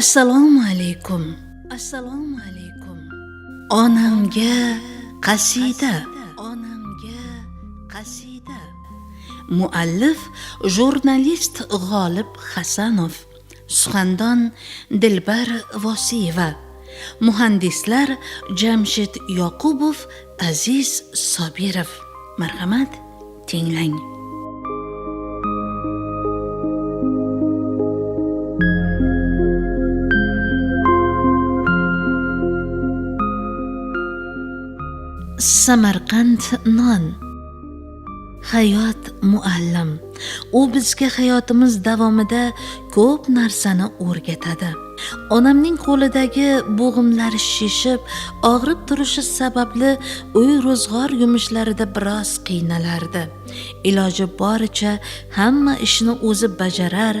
assalomu alaykum. Assalomu alaykum. Onamga qasida. Onamga qasida. Muallif jurnalist g'olib hasanov suxandon dilbar vosiyeva muhandislar jamshid yoqubov aziz sobirov. Marhamat tinglang. Samarqand non. Hayot muallim. U bizga hayotimiz davomida ko'p narsani o'rgatadi. Onamning qo'lidagi bo'g'imlari shishib og'rib turishi sababli uy ro'zg'or yumushlarida biroz qiynalardi. Iloji boricha hamma ishni o'zi bajarar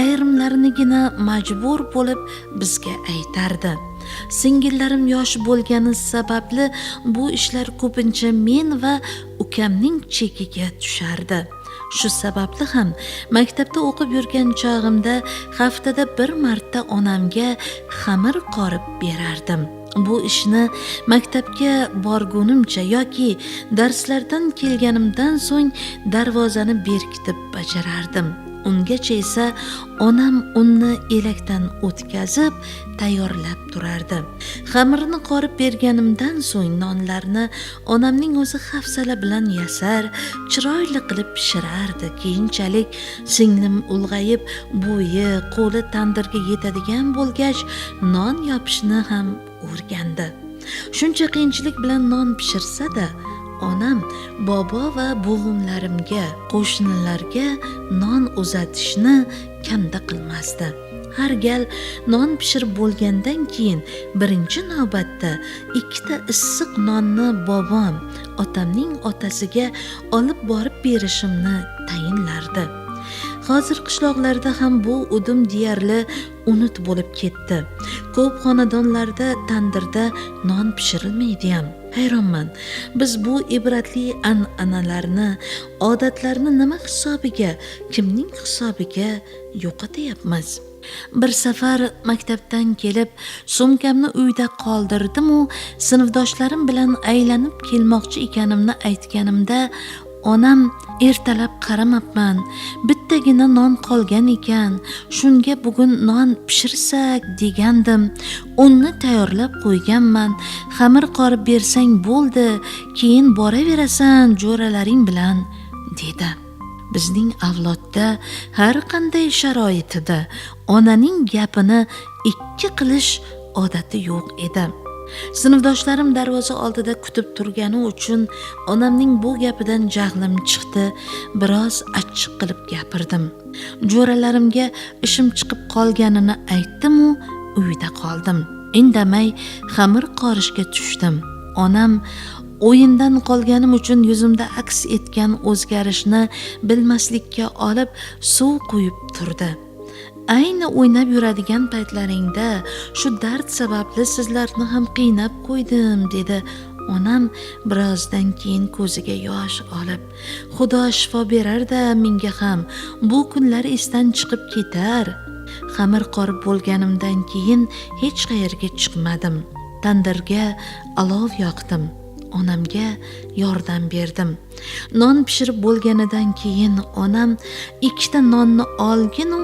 ayrimlarinigina majbur bo'lib bizga aytardi. Singillarim yosh bo'lgani sababli bu ishlar ko'pincha men va ukamning chekiga tushardi. Shu sababli ham maktabda o'qib yurgan chog'imda haftada bir marta onamga xamir qorib berardim. Bu ishni maktabga borgunimcha yoki darslardan kelganimdan so'ng darvozani berkitib bajarardim. Ungacha esa onam unni elakdan o'tkazib tayyorlab turardi. Xamirni qorib berganimdan so'ng nonlarni onamning o'zi hafsala bilan yasar chiroyli qilib pishirardi. Keyinchalik singlim ulg'ayib bo'yi qo'li tandirga yetadigan bo'lgach non yopishni ham o'rgandi. Shuncha qiyinchilik bilan non pishirsa-da onam bobo va buvimlarimga qo'shnilarga non uzatishni kamda qilmasdi. Har gal non pishirib bo'lgandan keyin birinchi navbatda ikkita issiq nonni bobom otamning otasiga olib borib berishimni tayinlardi. Hozir qishloqlarda ham bu udum deyarli unut bo'lib ketdi. Ko'p xonadonlarda tandirda non pishirilmaydi ham. Hayronman. Biz bu ibratli an'analarni odatlarni nima hisobiga kimning hisobiga yo'qotyapmiz bir safar maktabdan kelib sumkamni uyda qoldirdimu sinfdoshlarim bilan aylanib kelmoqchi ekanimni aytganimda onam ertalab qaramabman bittagina non qolgan ekan shunga bugun non pishirsak degandim. Unni tayyorlab qo'yganman. Xamir qorib bersang bo'ldi keyin boraverasan jo'ralaring bilan dedi. Bizning avlodda har qanday sharoitida onaning gapini ikki qilish odati yo'q edi. Sinfdoshlarim darvoza oldida kutib turgani uchun onamning bu gapidan jahlim chiqdi. Biroz achchiq qilib gapirdim. Jo'ralarimga ishim chiqib qolganini aytdimu uyda qoldim. Indamay xamir qorishga tushdim. Onam o'yindan qolganim uchun yuzimda aks etgan o'zgarishni bilmaslikka olib suv quyib turdi. Ayni o'ynab yuradigan paytlaringda shu dard sababli sizlarni ham qiynab qo'ydim dedi onam birozdan keyin ko'ziga yosh olib. Xudo shifo berarda menga ham bu kunlar esdan chiqib ketar. Xamir qorib bo'lganimdan keyin hech qayerga chiqmadim. Tandirga olov yoqdim. Onamga yordam berdim. Non pishirib bo'lganidan keyin onam ikkita nonni olginu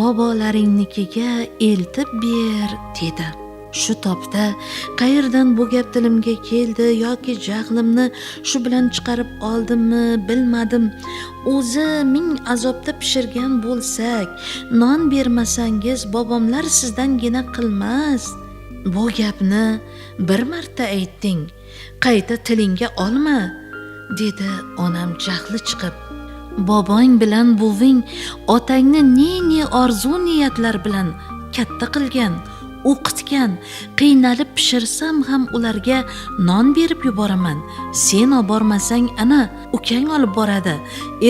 bobolaringnikiga eltib ber dedi. Shu topda qayerdan bu gap tilimga keldi yoki jahlimni shu bilan chiqarib oldimmi bilmadim. O'zi ming azobda pishirgan bo'lsak non bermasangiz bobomlar sizdangina qilmas. Bu gapni bir marta aytding. Qayta tilingga olma dedi onam jahli chiqib. Bobong bilan buving otangni ne ne orzu niyatlar bilan katta qilgan o'qitgan qiynalib pishirsam ham ularga non berib yuboraman. Sen olib bormasang ana ukang olib boradi.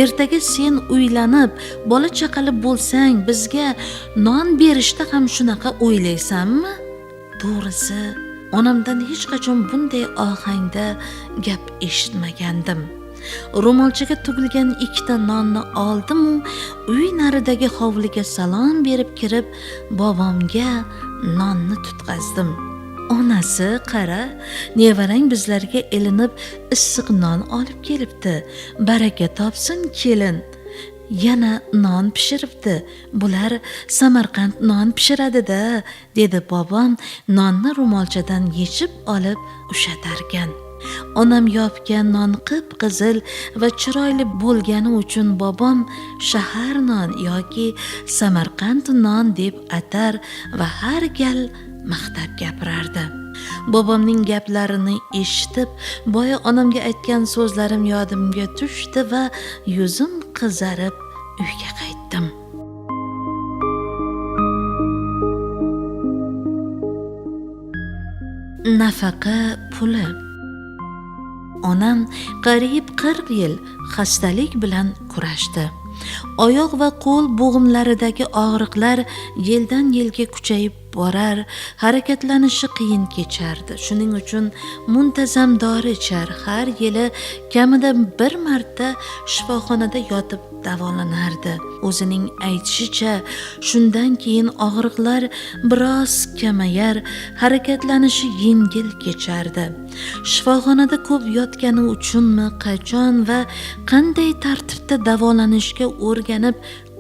Ertaga sen uylanib bola chaqali bo'lsang bizga non berishda ham shunaqa o'ylaysanmi? To'g'risi onamdan hech qachon bunday ohangda gap eshitmagandim. Ro'molchaga tugilgan ikkita nonni oldimu uy naridagi hovliga salom berib kirib bobomga nonni tutqazdim. Onasi qara nevarang bizlarga ilinib issiq non olib kelibdi. Baraka topsin kelin. Yana non pishiribdi. Bular samarqand non pishiradida dedi bobom nonni ro'molchadan yechib olib ushatarkan. Onam yopgan non qip qizil va chiroyli bo'lgani uchun bobom shahar non yoki samarqand non deb atar va har gal maqtab gapirardi. Bobomning gaplarini eshitib boya onamga aytgan so'zlarim yodimga tushdi va yuzim qizarib uyga qaytdim. Nafaqa puli. Onam qariyb 40 yil xastalik bilan kurashdi. Oyoq va qo'l bo'g'imlaridagi og'riqlar yildan yilga kuchayib borar harakatlanishi qiyin kechardi. Shuning uchun muntazam dori ichar. Har yili kamida bir marta shifoxonada yotib davolanardi. O'zining aytishicha shundan keyin og'riqlar biroz kamayar harakatlanishi yengil kechardi. Shifoxonada ko'p yotgani uchunmi qachon va qanday tartibda davolanishga o'rganib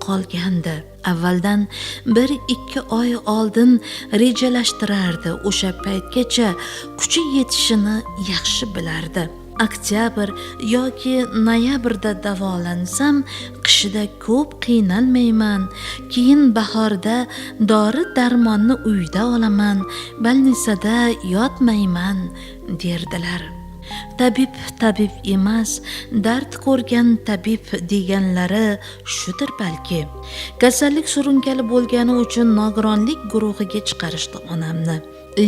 qolgandi? Avvaldan bir ikki oy oldin rejalashtirardi. O'sha paytgacha kuchi yetishini yaxshi bilardi. Oktyabr yoki noyabrda davolansam qishida ko'p qiynalmayman. Keyin bahorda dori darmonni uyda olaman больницада yotmayman derdilar. Tabib tabib emas dard ko'rgan tabib deganlari shudir balki. Kasallik surunkali bo'lgani uchun nogironlik guruhiga chiqarishdi onamni.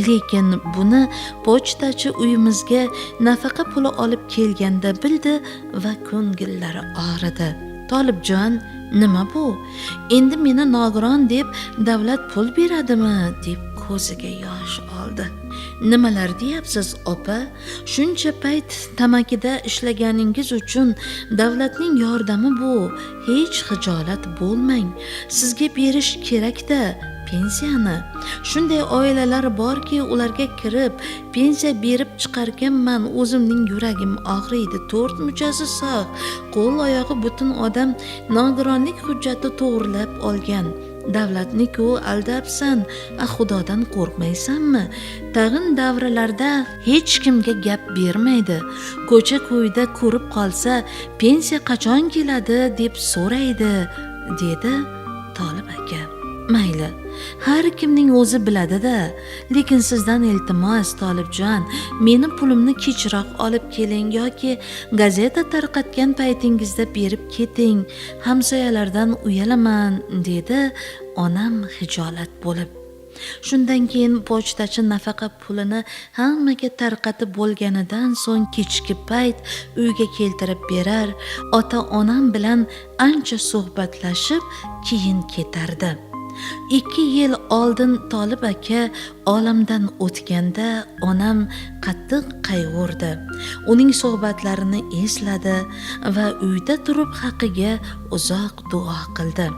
Lekin buni pochtachi uyimizga nafaqa puli olib kelganda bildi va ko'ngillari og'ridi. Tolibjon nima bu? Endi meni nogiron deb davlat pul beradimi? deb ko'ziga yosh oldi. Nimalar deyapsiz opa? Shuncha payt tamakida ishlaganingiz uchun davlatning yordami bu. Hech xijolat bo'lmang. Sizga berish kerakda pensiyani. Shunday oilalar borki ularga kirib pensiya berib chiqarkanman o'zimning yuragim og'riydi. To'rt muchasi sog' qo'l oyog'i butun odam nogironlik hujjati to'g'irlab olgan. Davlatniku aldabsan a xudodan qo'rqmaysanmi? Tag'in davralarda hech kimga gap bermaydi. Ko'cha ko'yda ko'rib qolsa pensiya qachon keladi deb so'raydi dedi tolib aka. Mayli har kimning o'zi biladida. Lekin sizdan iltimos tolibjon meni pulimni kechroq olib keling yoki gazeta tarqatgan paytingizda berib keting. Hamsoyalardan uyalaman dedi onam hijolat bo'lib. Shundan keyin pochtachi nafaqa pulini hammaga tarqatib bo'lganidan so'ng kechki payt uyga keltirib berar ota onam bilan ancha suhbatlashib keyin ketardi. Ikki yil oldin tolib aka olamdan o'tganda onam qattiq qayg'urdi. Uning suhbatlarini esladi va uyda turib haqiga uzoq duo qildi.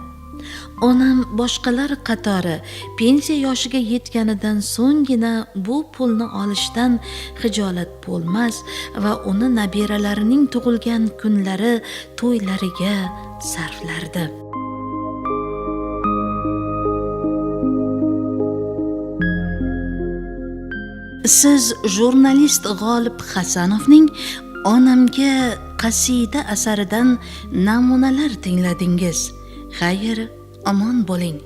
Onam boshqalar qatori pensiya yoshiga yetganidan so'nggina bu pulni olishdan hijolat bo'lmas va uni nabiralarining tug'ilgan kunlari to'ylariga sarflardi. Siz jurnalist g'olib hasanovning onamga qasida asaridan namunalar tingladingiz. Xayr omon bo'ling.